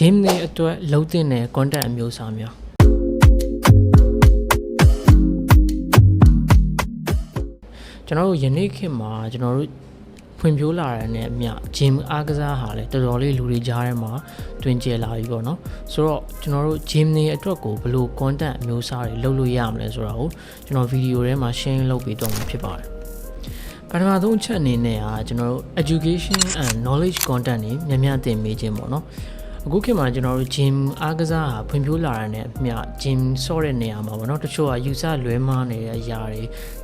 gym တွေအတွက်လုံးတင်တဲ့ content အမျိုးအစားများကျွန်တော်တို့ယနေ့ခေတ်မှာကျွန်တော်တို့ဖွံ့ဖြိုးလာတဲ့နဲ့အမျှ gym အားကစားဟာလည်းတော်တော်လေးလူတွေကြားထဲမှာတွင်ကျယ်လာပြီပေါ့နော်ဆိုတော့ကျွန်တော်တို့ gym တွေအတွက်ကိုဘယ်လို content အမျိုးအစားတွေလုပ်လို့ရမလဲဆိုတာကိုကျွန်တော်ဗီဒီယိုထဲမှာ share လုပ်ပေးတော့မှာဖြစ်ပါတယ်ပထမဆုံးအချက်အနေနဲ့ကကျွန်တော်တို့ education and knowledge content တွေများများသင်ပေးခြင်းပေါ့နော် အခုခေတ်မှာကျွန်တော်တို့ gym အားကစားဟာဖွံ့ဖြိုးလာတဲ့နဲ့အမျှ gym ဆော့တဲ့နေရာမှာပေါ့နော်တချို့ကယူဆလွဲမှားနေတဲ့အရာတွေ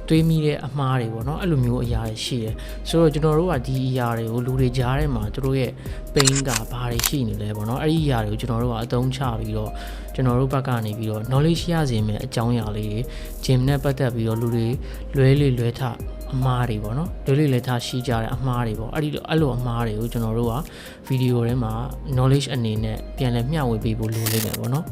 တွေးမိတဲ့အမှားတွေပေါ့နော်အဲ့လိုမျိုးအရာတွေရှိတယ်ဆိုတော့ကျွန်တော်တို့ကဒီအရာတွေကိုလူတွေကြားထဲမှာသူတို့ရဲ့ pain ကဘာတွေရှိနေလဲပေါ့နော်အဲ့ဒီအရာတွေကိုကျွန်တော်တို့ကအသုံးချပြီးတော့ကျွန်တော်တို့ဘက်ကနေပြီးတော့ knowledge ရစေမယ့်အကြောင်းအရာလေးတွေ gym နဲ့ပတ်သက်ပြီးတော့လူတွေလွဲလေလွဲထအမှားတွေပေါ့နော်လွဲလေလွဲထရှိကြတဲ့အမှားတွေပေါ့အဲ့ဒီလိုအဲ့လိုအမှားတွေကိုကျွန်တော်တို့ကဗီဒီယိုထဲမှာ knowledge အနေနဲ့ပြန်လည်မျှဝေပေးဖို့လိုလိမ့်မယ်ပေါ့နော်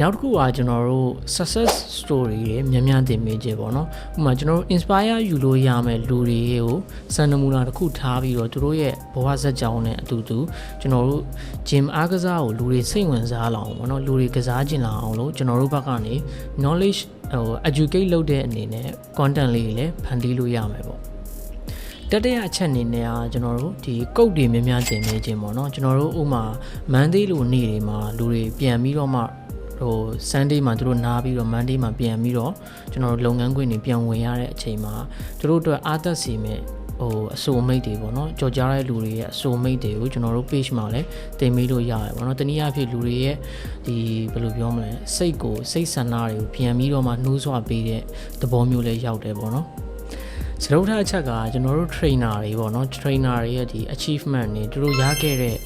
နောက်တစ်ခုကကျွန်တော်တို့ success story တွေများများတင်ပေးခြင်းပေါ့နော်ဥပမာကျွန်တော်တို့ inspire ယူလို့ရမယ်လူတွေကိုစံနမူနာတစ်ခုထားပြီးတော့သူတို့ရဲ့ဘဝဇာတ်ကြောင်းနဲ့အတူတူကျွန်တော်တို့ gym အားကစားကိုလူတွေစိတ်ဝင်စားလာအောင်ပေါ့နော်လူတွေကစားကျင်လာအောင်လို့ကျွန်တော်တို့ဘက်ကနေ knowledge ဟို educate လုပ်တဲ့အနေနဲ့ content လေးတွေလည်းဖန်တီးလို့ရမယ်ပေါ့တတိယအချက်အနေနဲ့ကကျွန်တော်တို့ဒီကုတ်တွေများများတင်နေခြင်းပေါ့နော်ကျွန်တော်တို့ဥမာမန်ဒေးလိုနေ့တွေမှာလူတွေပြန်ပြီးတော့မှ ဟို Sunday မှာသူတို့နားပြီးတော့ Monday မှာပြန်ပြီးတော့ကျွန်တော်တို့လုပ်ငန်းခွင်တွေပြန်ဝင်ရတဲ့အချိန်မှာသူတို့အတွက်အားသက်စီမဲ့ဟိုအဆိုမိတ်တွေပေါ့နော်ကြော်ကြားတဲ့လူတွေရဲ့အဆိုမိတ်တွေကိုကျွန်တော်တို့ page မှာလည်းတင်ပေးလို့ရတယ်ပေါ့နော်တနည်းအားဖြင့်လူတွေရဲ့ဒီဘယ်လိုပြောမလဲစိတ်ကိုစိတ်ဆန္ဒတွေကိုပြန်ပြီးတော့မှနှိုးဆွပေးတဲ့သဘောမျိုးလေးရောက်တယ်ပေါ့နော်စရုပ်ထအချက်ကကျွန်တော်တို့ trainer တွေပေါ့နော် trainer တွေရဲ့ဒီ achievement တွေသူတို့ရခဲ့တဲ့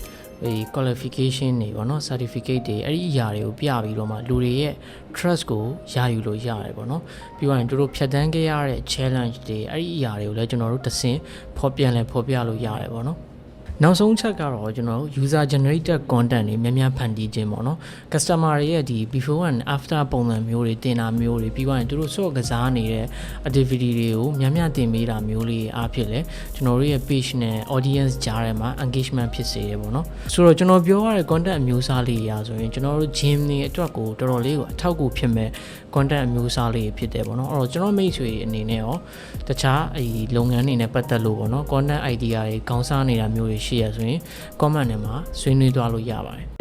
ဒီ qualification တွေပေါ့နော် certificate တွေအဲ့ဒီအရာတွေကိုပြပြီးတော့မှလူတွေရဲ့ trust ကိုရယူလို့ရတယ်ပေါ့နော်ပြီးတော့ရင်သူတို့ဖြတ်တန်းခဲ့ရတဲ့ challenge တွေအဲ့ဒီအရာတွေကိုလည်းကျွန်တော်တို့တစ်ဆင့်ဖော်ပြန်လဲဖော်ပြလို့ရတယ်ပေါ့နော် နောက်ဆုံးချက်ကတော့ကျွန်တော်တို့ user generated content တွေများများဖန်တီးခြင်းပေါ့နော် customer တွေရဲ့ဒီ before and after ပုံစံမျိုးတွေတင်တာမျိုးတွေပြီးတော့ရင်သူတို့စော့ကစားနေတဲ့ activity တွေကိုများများတင်ပေးတာမျိုးလေးအားဖြင့်လဲကျွန်တော်တို့ရဲ့ page နဲ့ audience ကြားထဲမှာ engagement ဖြစ်စေတယ်ပေါ့နော်ဆိုတော့ကျွန်တော်ပြောရတဲ့ content အမျိုးအစားလေးရာဆိုရင်ကျွန်တော်တို့ gym တွေအတွက်ကိုတော်တော်လေးကိုအထောက်အကူဖြစ်မဲ့ content အမျိုးအစားလေးဖြစ်တယ်ပေါ့နော်အဲ့တော့ကျွန်တော်မိတ်ဆွေအနေနဲ့ရောတခြားအဲလုပ်ငန်းတွေနဲ့ပတ်သက်လို့ပေါ့နော် content idea တွေခေါင်းစားနေတာမျိုးတွေရှိရဆိုရင် comment ထဲမှာဆွေးနွေးသွားလို့ရပါတယ်